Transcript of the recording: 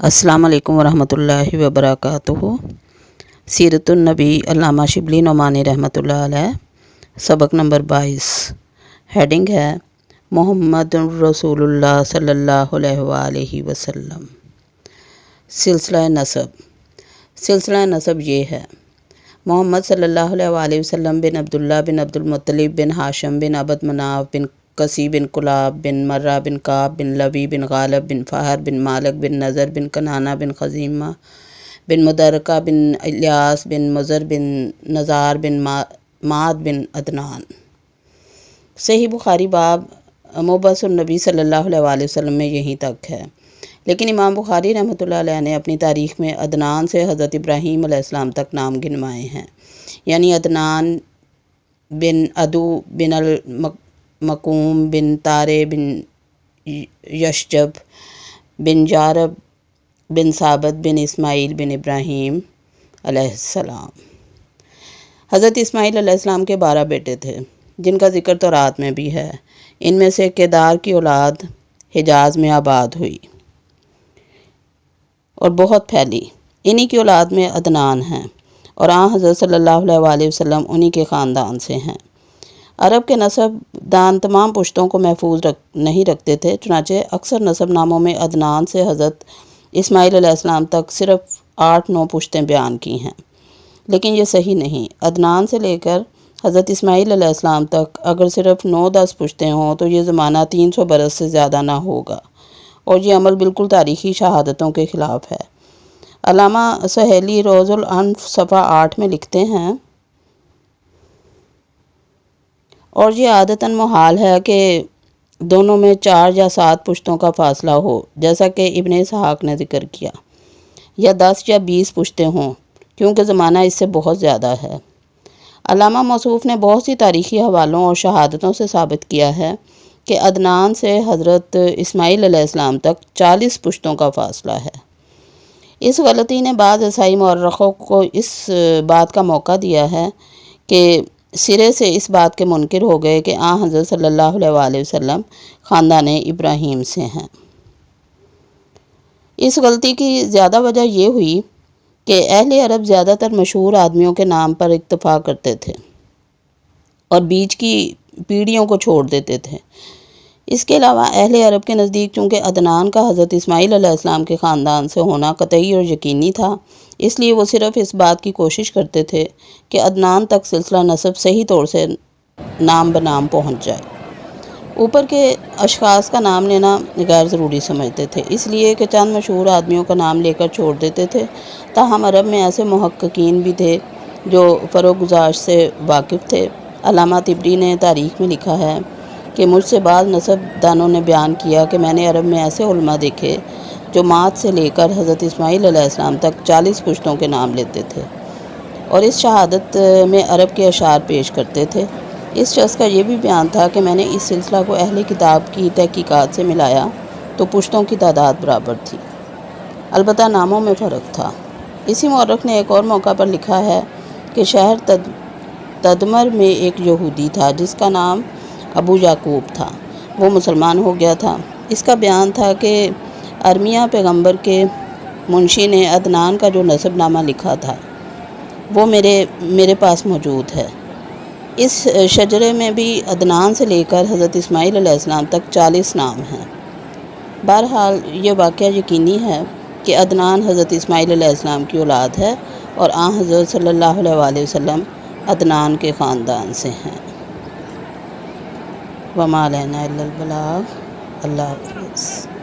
السلام علیکم ورحمۃ اللہ وبرکاتہ۔ سیرت النبی علامہ شبلی نعمانی رحمۃ اللہ علیہ، سبق نمبر بائیس۔ ہیڈنگ ہے محمد رسول اللہ صلی اللہ علیہ وآلہ وسلم۔ سلسلہ نصب۔ سلسلہ نصب یہ ہے، محمد صلی اللہ علیہ وآلہ وسلم بن عبداللہ بن عبد المطلب بن ہاشم بن عبد مناف بن کسی بن قلاب بن مرہ بن کعب بن لبی بن غالب بن فہر بن مالک بن نظر بن کنانہ بن خزیمہ بن مدرکہ بن الیاس بن مضر بن نزار بن ماد بن عدنان۔ صحیح بخاری باب مبس النبی صلی اللہ علیہ وآلہ وسلم میں یہیں تک ہے۔ لیکن امام بخاری رحمۃ اللہ علیہ نے اپنی تاریخ میں عدنان سے حضرت ابراہیم علیہ السلام تک نام گنوائے ہیں۔ یعنی عدنان بن ادو بن المک مقوم بن تارے بن یشجب بن جارب بن ثابت بن اسماعیل بن ابراہیم علیہ السلام۔ حضرت اسماعیل علیہ السلام کے بارہ بیٹے تھے، جن کا ذکر تو رات میں بھی ہے۔ ان میں سے کیدار کی اولاد حجاز میں آباد ہوئی اور بہت پھیلی۔ انہی کی اولاد میں عدنان ہیں اور آن حضرت صلی اللہ علیہ وآلہ وسلم انہی کے خاندان سے ہیں۔ عرب کے نصب دان تمام پشتوں کو محفوظ رکھ نہیں رکھتے تھے، چنانچہ اکثر نصب ناموں میں عدنان سے حضرت اسماعیل علیہ السلام تک صرف آٹھ نو پشتیں بیان کی ہیں۔ لیکن یہ صحیح نہیں۔ عدنان سے لے کر حضرت اسماعیل علیہ السلام تک اگر صرف نو دس پشتیں ہوں تو یہ زمانہ تین سو برس سے زیادہ نہ ہوگا۔ اور یہ عمل بالکل تاریخی شہادتوں کے خلاف ہے۔ علامہ سہیلی روز العنف صفحہ آٹھ میں لکھتے ہیں اور یہ عادتاً محال ہے کہ دونوں میں چار یا سات پشتوں کا فاصلہ ہو، جیسا کہ ابن اسحاق نے ذکر کیا۔ یا دس یا بیس پشتیں ہوں، کیونکہ زمانہ اس سے بہت زیادہ ہے۔ علامہ موصوف نے بہت سی تاریخی حوالوں اور شہادتوں سے ثابت کیا ہے کہ عدنان سے حضرت اسماعیل علیہ السلام تک چالیس پشتوں کا فاصلہ ہے۔ اس غلطی نے بعض عیسائی مورخوں کو اس بات کا موقع دیا ہے کہ سرے سے اس بات کے منکر ہو گئے کہ آن حضرت صلی اللہ علیہ وآلہ وسلم خاندان ابراہیم سے ہیں۔ اس غلطی کی زیادہ وجہ یہ ہوئی کہ اہل عرب زیادہ تر مشہور آدمیوں کے نام پر اکتفا کرتے تھے اور بیچ کی پیڑھیوں کو چھوڑ دیتے تھے۔ اس کے علاوہ اہل عرب کے نزدیک چونکہ عدنان کا حضرت اسماعیل علیہ السلام کے خاندان سے ہونا قطعی اور یقینی تھا، اس لیے وہ صرف اس بات کی کوشش کرتے تھے کہ عدنان تک سلسلہ نصب صحیح طور سے نام بنام پہنچ جائے۔ اوپر کے اشخاص کا نام لینا غیر ضروری سمجھتے تھے، اس لیے کہ چند مشہور آدمیوں کا نام لے کر چھوڑ دیتے تھے۔ تاہم عرب میں ایسے محققین بھی تھے جو فروغ گزاشت سے واقف تھے۔ علامہ تبری نے تاریخ میں لکھا ہے کہ مجھ سے بعض نصب دانوں نے بیان کیا کہ میں نے عرب میں ایسے علماء دیکھے جو مات سے لے کر حضرت اسماعیل علیہ السلام تک چالیس پشتوں کے نام لیتے تھے اور اس شہادت میں عرب کے اشعار پیش کرتے تھے۔ اس شخص کا یہ بھی بیان تھا کہ میں نے اس سلسلہ کو اہل کتاب کی تحقیقات سے ملایا تو پشتوں کی تعداد برابر تھی۔ البتہ ناموں میں فرق تھا۔ اسی مورخ نے ایک اور موقع پر لکھا ہے کہ شہر تدمر میں ایک یہودی تھا جس کا نام ابو یعقوب تھا۔ وہ مسلمان ہو گیا تھا۔ اس کا بیان تھا کہ ارمیہ پیغمبر کے منشی نے عدنان کا جو نصب نامہ لکھا تھا، وہ میرے میرے پاس موجود ہے۔ اس شجرے میں بھی عدنان سے لے کر حضرت اسماعیل علیہ السلام تک چالیس نام ہیں۔ بہرحال یہ واقعہ یقینی ہے کہ عدنان حضرت اسماعیل علیہ السلام کی اولاد ہے اور آن حضرت صلی اللہ علیہ وآلہ وسلم عدنان کے خاندان سے ہیں۔ وما لنا إلا البلاغ. الله حافظ.